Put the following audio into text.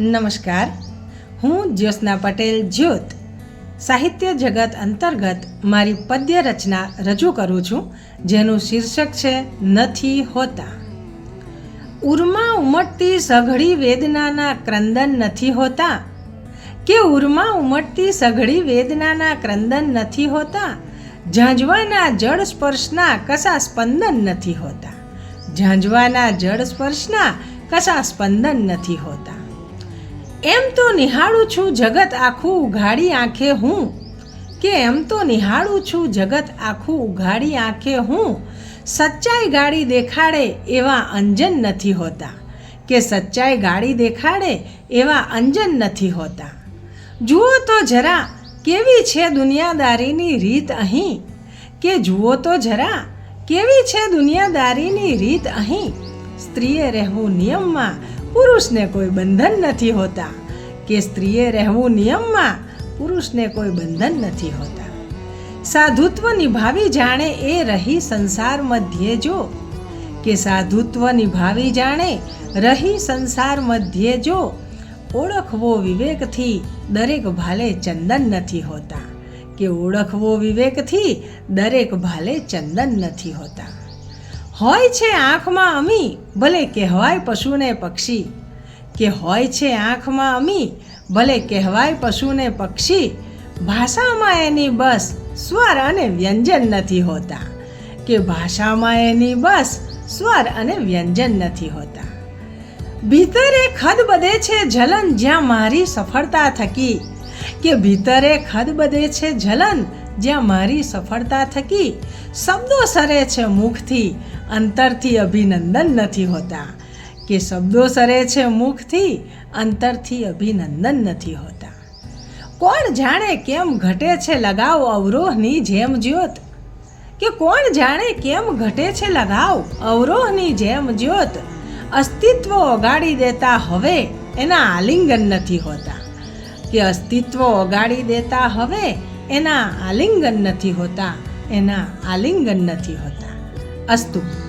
નમસ્કાર. હું જ્યોત્સના પટેલ જ્યોત. સાહિત્ય જગત અંતર્ગત મારી પદ્ય રચના રજૂ કરું છું, જેનું શીર્ષક છે નથી હોતા. ઉર્મા ઉમટતી સઘળી વેદનાના ક્રંદન નથી હોતા? કે ઉર્મા ઉમટતી સઘળી વેદનાના ક્રંદન નથી હોતા? ઝાંઝવાના જળ સ્પર્શના કશા સ્પંદન નથી હોતા? ઝાંઝવાના જળ સ્પર્શના કશા સ્પંદન નથી હોતા? એમ તો નિહાળું છું જગત આખું ઉઘાડી આંખે હું. કે એમ તો નિહાળું છું જગત આખું ઉઘાડી આંખે હું. સચ્ચાઈ ગાડી દેખાડે એવા અંજન નથી હોતા. કે સચ્ચાઈ ગાડી દેખાડે એવા અંજન નથી હોતા. જુઓ તો જરા કેવી છે દુનિયાદારીની રીત અહીં. કે જુઓ તો જરા કેવી છે દુનિયાદારીની રીત અહીં. સ્ત્રીએ રહેવું નિયમમાં પુરુષને કોઈ બંધન નથી હોતા. કે સ્ત્રીએ રહેવું નિયમમાં, પુરુષને કોઈ બંધન નથી હોતા. સાધુત્વ નિભાવી જાણે એ રહી સંસાર મધ્યે જો. કે સાધુત્વ નિભાવી જાણે રહી સંસાર મધ્યે જો. ઓળખવો વિવેકથી દરેક ભાલે ચંદન નથી હોતા. કે ઓળખવો વિવેકથી દરેક ભાલે ચંદન નથી હોતા. હોય છે આંખમાં અમી, ભલે કહેવાય પશુને પક્ષી. કે હોય છે આંખમાં અમી, ભલે કહેવાય પશુને પક્ષી. ભાષામાં એની બસ સ્વર અને વ્યંજન નથી હોતા. કે ભાષામાં એની બસ સ્વર અને વ્યંજન નથી હોતા. ભીતરે ખદ બધે છે જલન જ્યાં મારી સફળતા થકી. કે ભીતરે ખદ બધે છે જલન જ્યાં મારી સફળતા થકી શબ્દો સરે છે મુખથી, અંતરથી અભિનંદન નથી હોતા. કે શબ્દો સરે છે મુખથી, અંતરથી અભિનંદન નથી હોતા. કોણ જાણે કેમ ઘટે છે લગાવ અવરોહની જેમ જ્યોત? કે કોણ જાણે કેમ ઘટે છે લગાવ અવરોહની જેમ જ્યોત? અસ્તિત્વ ઓગાડી દેતા હવે એના આલિંગન નથી હોતા. કે અસ્તિત્વ ઓગાડી દેતા હવે એના આલિંગન નથી હોતા એના આલિંગન નથી હોતા. અસ્તુ.